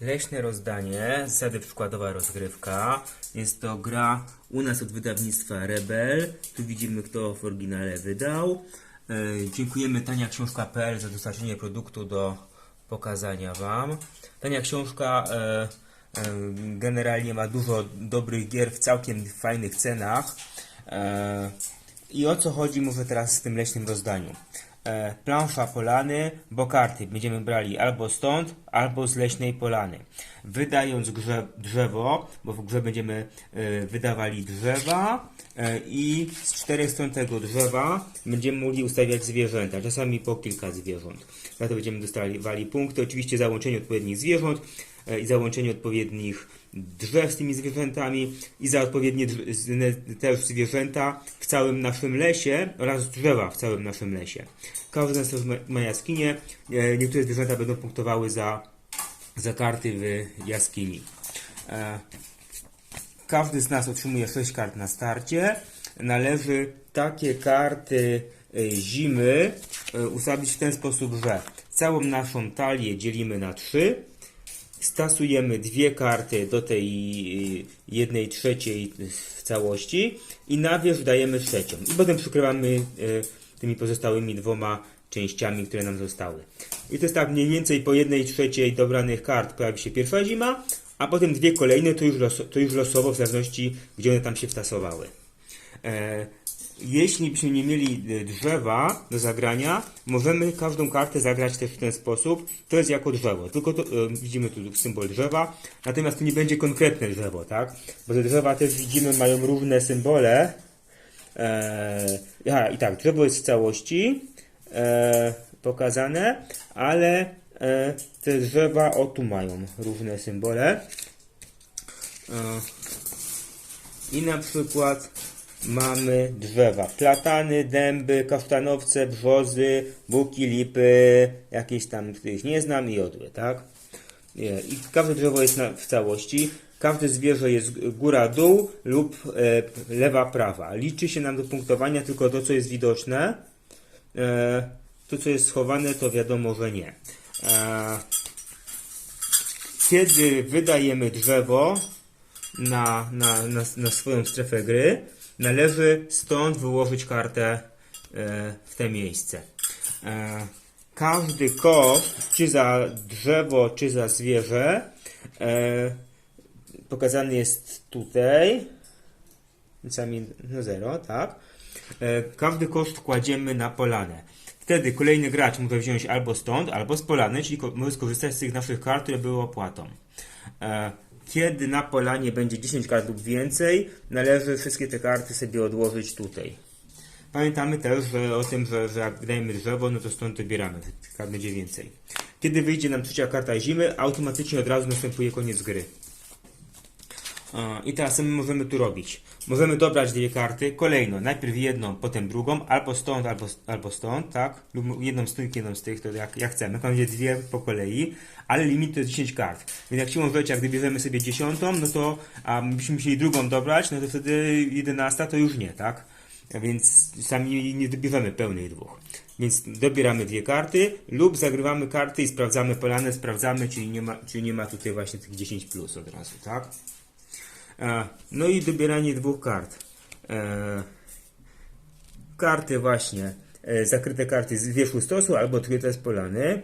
Leśne rozdanie, zasady przykładowa rozgrywka. Jest to gra u nas od wydawnictwa Rebel. Tu widzimy, kto w oryginale wydał. E, dziękujemy taniaksiążka.pl za dostarczenie produktu do pokazania Wam. Tania książka e, e, generalnie ma dużo dobrych gier w całkiem fajnych cenach. I o co chodzi może teraz w tym leśnym rozdaniu? E, plansza polany, bo karty będziemy brali albo stąd, albo z leśnej polany. Wydając grze, drzewo, bo w grze będziemy e, wydawali drzewa e, i z czterech stron tego drzewa będziemy mogli ustawiać zwierzęta, czasami po kilka zwierząt. Za to będziemy dostawali punkty, oczywiście załączenie odpowiednich zwierząt e, i załączenie odpowiednich drzew z tymi zwierzętami i za odpowiednie też zwierzęta w całym naszym lesie oraz drzewa w całym naszym lesie. Każdy z nas ma- jaskinię. E, Niektóre zwierzęta będą punktowały za, za karty w jaskini. E, Każdy z nas otrzymuje 6 kart na starcie. Należy takie karty zimy ustawić w ten sposób, że całą naszą talię dzielimy na 3 stasujemy dwie karty do tej y, jednej trzeciej w całości i na wierzch dajemy trzecią. I potem przykrywamy y, tymi pozostałymi dwoma częściami, które nam zostały. I to jest tak mniej więcej po jednej trzeciej dobranych kart pojawi się pierwsza zima, a potem dwie kolejne to już, loso, to już losowo w zależności gdzie one tam się wtasowały. E, jeśli byśmy nie mieli e, drzewa do zagrania, możemy każdą kartę zagrać też w ten sposób. To jest jako drzewo. Tylko to, e, widzimy tu symbol drzewa, natomiast tu nie będzie konkretne drzewo, tak? Bo te drzewa też widzimy mają różne symbole. E, aha, i tak, drzewo jest w całości e, pokazane, ale e, te drzewa, o tu mają różne symbole. E, i na przykład mamy drzewa. Platany, dęby, kasztanowce, brzozy, buki, lipy, jakieś tam, których nie znam i odły, tak? I każde drzewo jest na, w całości. Każde zwierzę jest góra-dół lub e, lewa-prawa. Liczy się nam do punktowania tylko to, co jest widoczne. E, to, co jest schowane, to wiadomo, że nie. E, kiedy wydajemy drzewo, na, na, na, na swoją strefę gry, należy stąd wyłożyć kartę e, w te miejsce. E, każdy koszt, czy za drzewo, czy za zwierzę, e, pokazany jest tutaj. Sami no zero, tak? Każdy koszt kładziemy na polanę. Wtedy kolejny gracz może wziąć albo stąd, albo z polany, czyli może skorzystać z tych naszych kart, które były opłatą. Kiedy na polanie będzie 10 kart lub więcej, należy wszystkie te karty sobie odłożyć tutaj. Pamiętamy też że o tym, że, że jak dajemy drzewo, no to stąd dobieramy, tych kart będzie więcej. Kiedy wyjdzie nam trzecia karta zimy, automatycznie od razu następuje koniec gry. I teraz my możemy tu robić? Możemy dobrać dwie karty, kolejno, najpierw jedną, potem drugą, albo stąd, albo, albo stąd, tak? Lub jedną z tych, jedną z tych, to jak, jak chcemy. To będzie dwie po kolei, ale limit to jest 10 kart. Więc jak siłą rzeczy, jak wybierzemy sobie dziesiątą, no to a byśmy musieli drugą dobrać, no to wtedy jedenasta to już nie, tak? Więc sami nie dobierzemy pełnych dwóch. Więc dobieramy dwie karty lub zagrywamy karty i sprawdzamy polanę, sprawdzamy, czyli nie ma, czyli nie ma tutaj właśnie tych 10 plus od razu, tak? E, No i dobieranie dwóch kart. E, Karty właśnie, e, zakryte karty z wierzchu stosu albo odkryte z polany.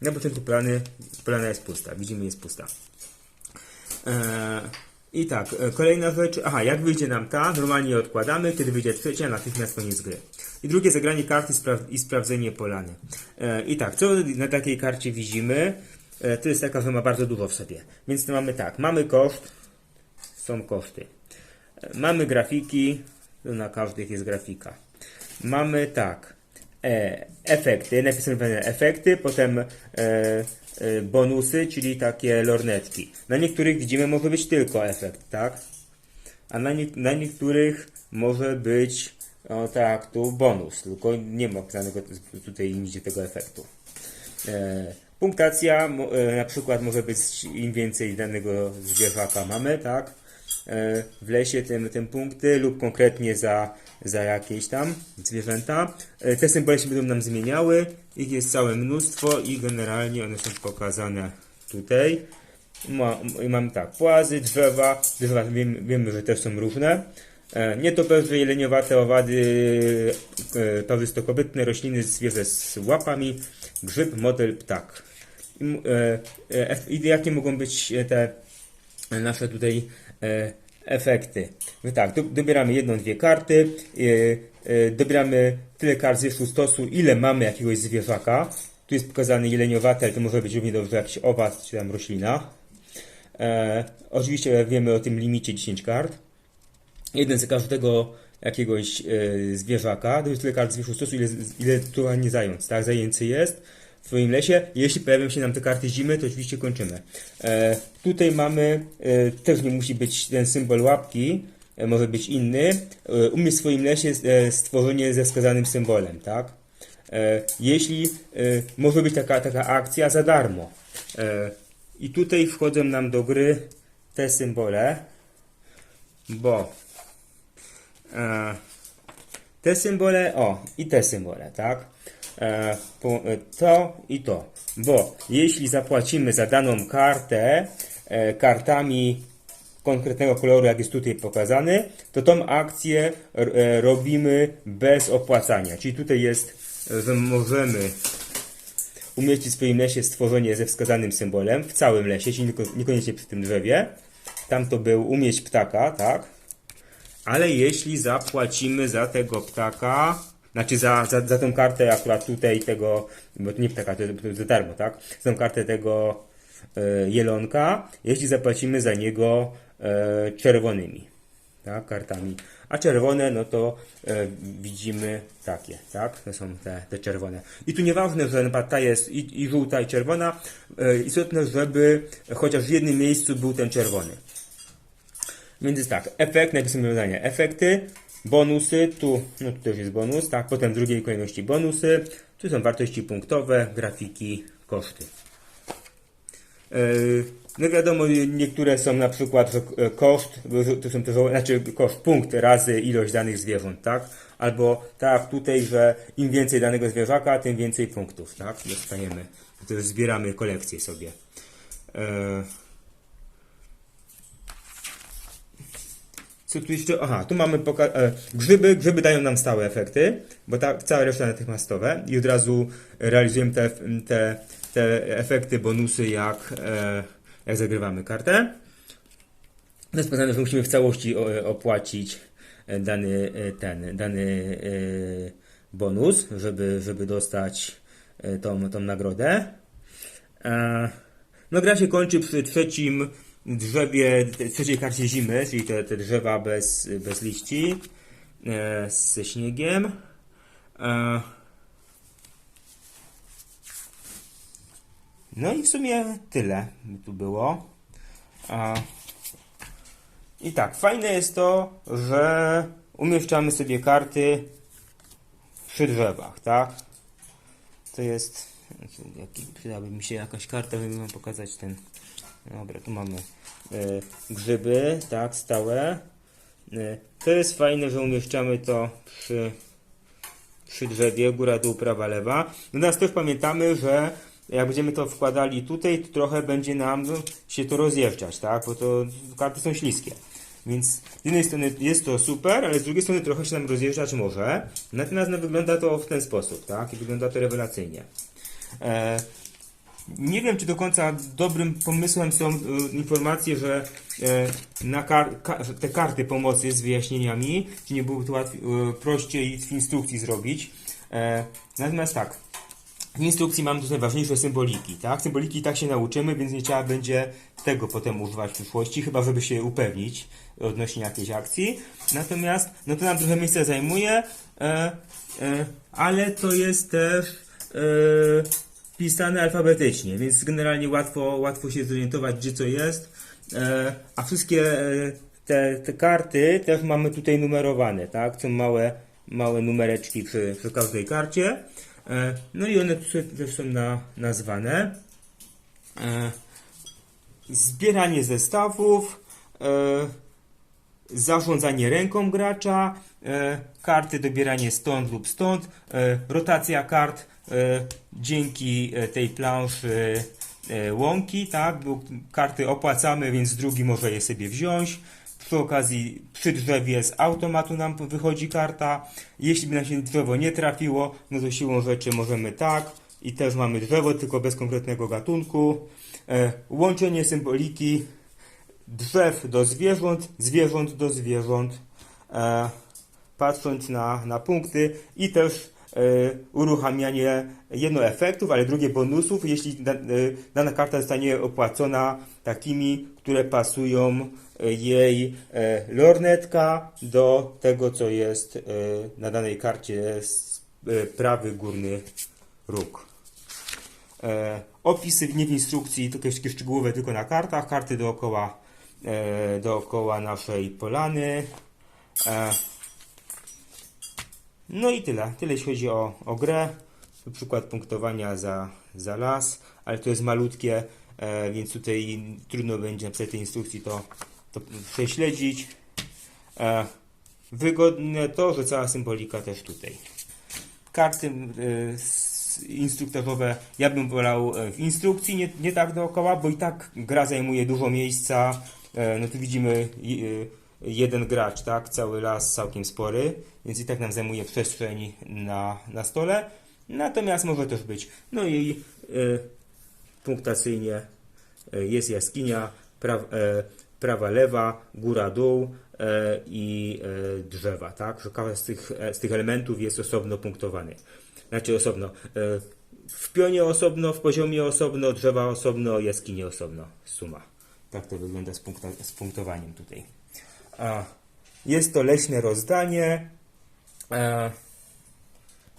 Na początku polany, polana jest pusta, widzimy jest pusta. I tak, kolejna rzecz, aha, jak wyjdzie nam ta, normalnie odkładamy, kiedy wyjdzie trzecia, natychmiast koniec gry. I drugie zagranie karty i sprawdzenie polany. I tak, co na takiej karcie widzimy? To jest taka, że ma bardzo dużo w sobie. Więc mamy tak, mamy koszt, są koszty. Mamy grafiki, tu na każdych jest grafika. Mamy tak, e, efekty, napisane efekty, potem e, e, bonusy, czyli takie lornetki. Na niektórych widzimy może być tylko efekt, tak? A na, nie, na niektórych może być, o tak, tu bonus, tylko nie ma pisanego tutaj nigdzie tego efektu. E, punktacja e, na przykład może być im więcej danego zwierzaka mamy, tak? E, w lesie tym, tym punkty lub konkretnie za, za jakieś tam zwierzęta. E, te symbole się będą nam zmieniały. Ich jest całe mnóstwo i generalnie one są pokazane tutaj. Ma, i mamy tak, płazy, drzewa, drzewa wiemy, wiemy, że też są różne. E, nietoperze, jeleniowate owady, parzystokobytne, rośliny, zwierzę z łapami, grzyb, motyl, ptak. I, jakie mogą być te nasze tutaj efekty? No tak, do, dobieramy jedną, dwie karty, e, e, dobieramy tyle kart z wierzchu stosu, ile mamy jakiegoś zwierzaka. Tu jest pokazany jeleniowaty, ale to może być równie dobrze jakiś owad czy tam roślina. E, oczywiście wiemy o tym limicie 10 kart. Jeden z każdego jakiegoś e, zwierzaka. To jest tyle kart z wierzchu stosu, ile, ile nie zając. Tak, zajęcy jest w swoim lesie. Jeśli pojawią się nam te karty zimy, to oczywiście kończymy. E, tutaj mamy, e, też nie musi być ten symbol łapki, e, może być inny. E, w swoim lesie e, stworzenie ze wskazanym symbolem, tak? E, jeśli e, może być taka, taka akcja za darmo. E, I tutaj wchodzą nam do gry te symbole, bo e, te symbole, o, i te symbole, tak? E, e, to i to. Bo jeśli zapłacimy za daną kartę e, kartami konkretnego koloru, jak jest tutaj pokazany, to tą akcję robimy bez opłacania. Czyli tutaj jest, że możemy umieścić w swoim lesie stworzenie ze wskazanym symbolem, w całym lesie, czyli nieko- niekoniecznie przy tym drzewie. Tam to był umieść ptaka, tak? Ale jeśli zapłacimy za tego ptaka, znaczy za, za, za tą kartę akurat tutaj tego, bo to nie ptaka, to, to za darmo, tak? Za tą kartę tego e, jelonka, jeśli zapłacimy za niego e, czerwonymi, tak? Kartami. A czerwone, no to e, widzimy takie, tak? To są te, te czerwone. I tu nieważne, że ta jest i, i żółta, i czerwona. E, istotne, żeby chociaż w jednym miejscu był ten czerwony. Więc tak, efekt, są rozwiązania. Efekty, bonusy, tu, no tu też jest bonus, tak, potem w drugiej kolejności bonusy, tu są wartości punktowe, grafiki, koszty. Yy, No wiadomo, niektóre są na przykład, e, koszt, to są też, znaczy koszt punkt razy ilość danych zwierząt, tak? Albo tak tutaj, że im więcej danego zwierzaka, tym więcej punktów, tak? Dostajemy. To zbieramy kolekcję sobie. Co tu jeszcze? Aha, tu mamy e, grzyby. Grzyby dają nam stałe efekty, bo ta, cała reszta natychmiastowe i od razu realizujemy te, te, te efekty, bonusy, jak, e, jak zagrywamy kartę. To jest że musimy w całości o, opłacić e, dany e, ten, dany e, bonus, żeby, żeby dostać e, tą, tą nagrodę. E, No gra się kończy przy trzecim drzewie, trzeciej karcie zimy, czyli te, te drzewa bez, bez liści, e, ze śniegiem. E, No i w sumie tyle by tu było. E, I tak, fajne jest to, że umieszczamy sobie karty przy drzewach, tak? To jest. Jaki, przydałaby mi się jakaś karta, żeby wam pokazać ten. Dobra, tu mamy e, grzyby, tak, stałe. E, to jest fajne, że umieszczamy to przy, przy drzewie, góra, dół, prawa, lewa. Natomiast też pamiętamy, że jak będziemy to wkładali tutaj, to trochę będzie nam się to rozjeżdżać, tak, bo to karty są śliskie. Więc z jednej strony jest to super, ale z drugiej strony trochę się nam rozjeżdżać może. Natomiast no, wygląda to w ten sposób, tak, i wygląda to rewelacyjnie. E, nie wiem, czy do końca dobrym pomysłem są e, informacje, że e, kar ka że te karty pomocy z wyjaśnieniami, czy nie byłoby to łatwiej, prościej w instrukcji zrobić. E, natomiast tak, w instrukcji mamy tutaj najważniejsze symboliki, tak? Symboliki tak się nauczymy, więc nie trzeba będzie tego potem używać w przyszłości, chyba żeby się upewnić odnośnie jakiejś akcji. Natomiast, no to nam trochę miejsca zajmuje, e, e, ale to jest też e, pisane alfabetycznie, więc generalnie łatwo, łatwo się zorientować, gdzie co jest. E, a wszystkie e, te, te karty też mamy tutaj numerowane, tak? Są małe, małe numereczki przy, przy każdej karcie. E, no i one tu też są na, nazwane. Zbieranie zestawów, zarządzanie ręką gracza, karty dobieranie stąd lub stąd, e, rotacja kart e, dzięki e, tej planszy e, łąki, tak, bo karty opłacamy, więc drugi może je sobie wziąć. Przy okazji przy drzewie z automatu nam wychodzi karta. Jeśli by nam się drzewo nie trafiło, no to siłą rzeczy możemy tak. I też mamy drzewo, tylko bez konkretnego gatunku. E, łączenie symboliki drzew do zwierząt, zwierząt do zwierząt, e, patrząc na, na punkty i też e, uruchamianie jedno efektów, ale drugie bonusów, jeśli e, dana karta zostanie opłacona takimi, które pasują e, jej lornetka do tego, co jest na danej karcie prawy górny róg. Opisy nie w instrukcji, tylko takie szczegółowe tylko na kartach, karty dookoła, dookoła naszej polany. No i tyle. Tyle jeśli chodzi o, o grę. Przykład punktowania za, za las, ale to jest malutkie, e, więc tutaj trudno będzie przy tej instrukcji to, to prześledzić. E, wygodne to, że cała symbolika też tutaj. Karty e, instruktażowe ja bym wolał e, w instrukcji, nie, nie tak dookoła, bo i tak gra zajmuje dużo miejsca. E, no tu widzimy e, jeden gracz, tak? Cały las całkiem spory, więc i tak nam zajmuje przestrzeń na, na stole. Natomiast może też być. No i e, punktacyjnie e, jest jaskinia, pra, e, prawa, lewa, góra, dół i drzewa, tak? Że każdy z tych, z tych elementów jest osobno punktowany. Znaczy osobno. W pionie osobno, w poziomie osobno, drzewa osobno, jaskinie osobno. Suma. Tak to wygląda z, punkta, z punktowaniem tutaj. Jest to leśne rozdanie. E,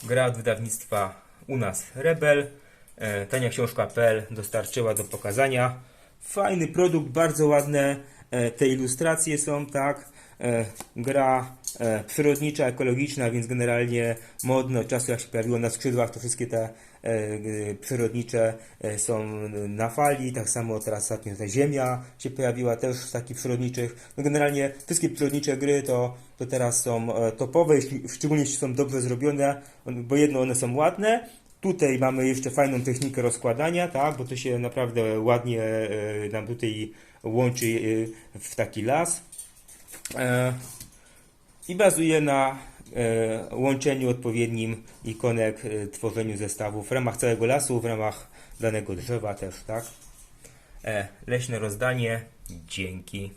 gra od wydawnictwa u nas Rebel. E, tania książka.pl dostarczyła do pokazania. Fajny produkt, bardzo ładne e, te ilustracje są, tak. Gra przyrodnicza, ekologiczna, więc generalnie modno od czasu jak się pojawiło na skrzydłach, to wszystkie te przyrodnicze e, są na fali, tak samo teraz ostatnio ta Ziemia się pojawiła też z takich przyrodniczych. No generalnie wszystkie przyrodnicze gry to, to teraz są e, topowe, jeśli, szczególnie jeśli są dobrze zrobione, on- bo jedno one są ładne, Tutaj mamy jeszcze fajną technikę rozkładania, tak, bo to się naprawdę ładnie e, nam tutaj łączy e, w taki las. E, I bazuje na e, łączeniu odpowiednim ikonek, e, tworzeniu zestawów w ramach całego lasu, w ramach danego drzewa też, tak. E, leśne rozdanie. Dzięki.